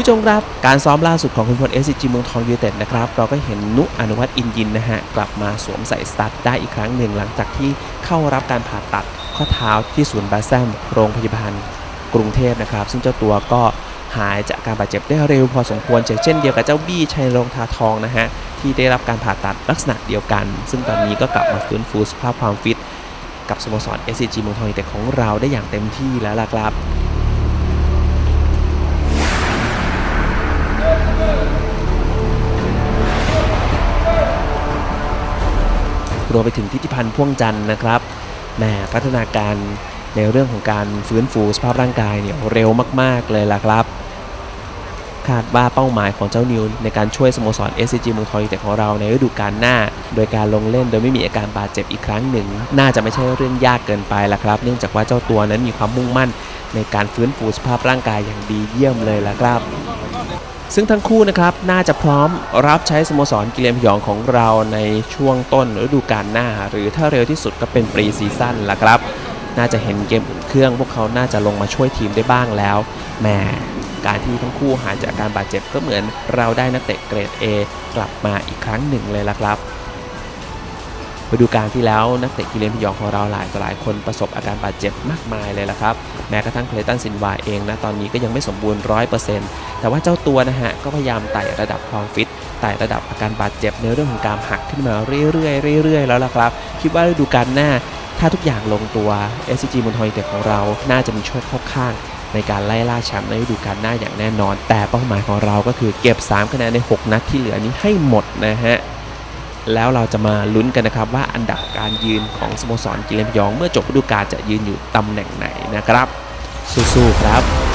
ผู้ชมครับ การซ้อมล่าสุดของคุณพล SCG เมืองทองยูไนเต็ดนะครับ เราก็เห็นนุอนุวัฒน์อินยินนะฮะ กลับมาสวมใส่สตัดได้อีกครั้งหนึ่งหลังจากที่เข้ารับการผ่าตัดข้อเท้าที่ศูนย์บาแซมโรงพยาบาลกรุงเทพนะครับ ซึ่งเจ้าตัวก็หายจากการบาดเจ็บได้เร็วพอสมควรเช่นเดียวกับเจ้าบี้ชัยรงทาทองนะฮะที่ได้รับการผ่าตัดลักษณะเดียวกัน ซึ่งตอนนี้ก็กลับมาฟื้นฟูสภาพความฟิต กับสโมสร SCG เมืองทองยูไนเต็ดของเราได้อย่างเต็มที่แล้วล่ะครับ รวมไปถึงทิติพันธ์พ่วงจันทร์นะครับแหมพัฒนาการในเรื่องของการฟื้นฟูสภาพร่างกายเนี่ยเร็วมาก ๆ เลยล่ะครับ คาดว่าเป้าหมายของเจ้านิวในการช่วยสโมสร SCG เมืองทองยูไนเต็ดของเราในฤดูกาลหน้า โดยการลงเล่นโดยไม่มีอาการบาดเจ็บอีกครั้งหนึ่ง น่าจะไม่ใช่เรื่องยากเกินไปล่ะครับ เนื่องจากว่าเจ้าตัวนั้นมีความมุ่งมั่นในการฟื้นฟูสภาพร่างกายอย่างดีเยี่ยมเลยล่ะครับ ซึ่งทั้งคู่นะครับน่าจะพร้อมรับใช้สโมสรกิเลนพยองของเราในช่วงต้นฤดูกาลหน้า หรือถ้าเร็วที่สุดก็เป็นปรีซีซั่นละครับ น่าจะเห็นเกมอุ่นเครื่องพวกเขาน่าจะลงมาช่วยทีมได้บ้างแล้วแหมการที่ทั้งคู่หายจากอาการบาดเจ็บก็เหมือนเราได้นักเตะเกรด A กลับมาอีกครั้งหนึ่งเลยละครับ ฤดูกาลที่แล้วนักเตะกิเลนพยองของเราหลายต่อหลายคนประสบอาการบาดเจ็บมากมายเลยละครับ แม้กระทั่งเคลตันซินวาเองนะตอนนี้ก็ยังไม่สมบูรณ์ร้อยเปอร์เซ็นต์แต่ว่าเจ้าตัวนะฮะก็พยายามไต่ระดับความฟิตไต่ระดับอาการบาดเจ็บในเรื่องของการหักขึ้นมาเรื่อยๆเรื่อยๆแล้วล่ะครับ คิดว่าฤดูกาลหน้า ถ้าทุกอย่างลงตัว SCG มอนทอยเต็ดของเรา น่าจะมีโชคเข้าข้างในการไล่ล่าแชมป์ในฤดูกาลหน้าอย่างแน่นอน แต่เป้าหมายของเราก็คือเก็บ 3 คะแนนใน 6 นัดที่เหลือนี้ให้หมดนะฮะ แล้วเราจะมาลุ้นกันนะครับว่าอันดับการยืนของสโมสรกิเลนพยอง เมื่อจบฤดูกาลจะยืนอยู่ตำแหน่งไหนนะครับ สู้ๆครับ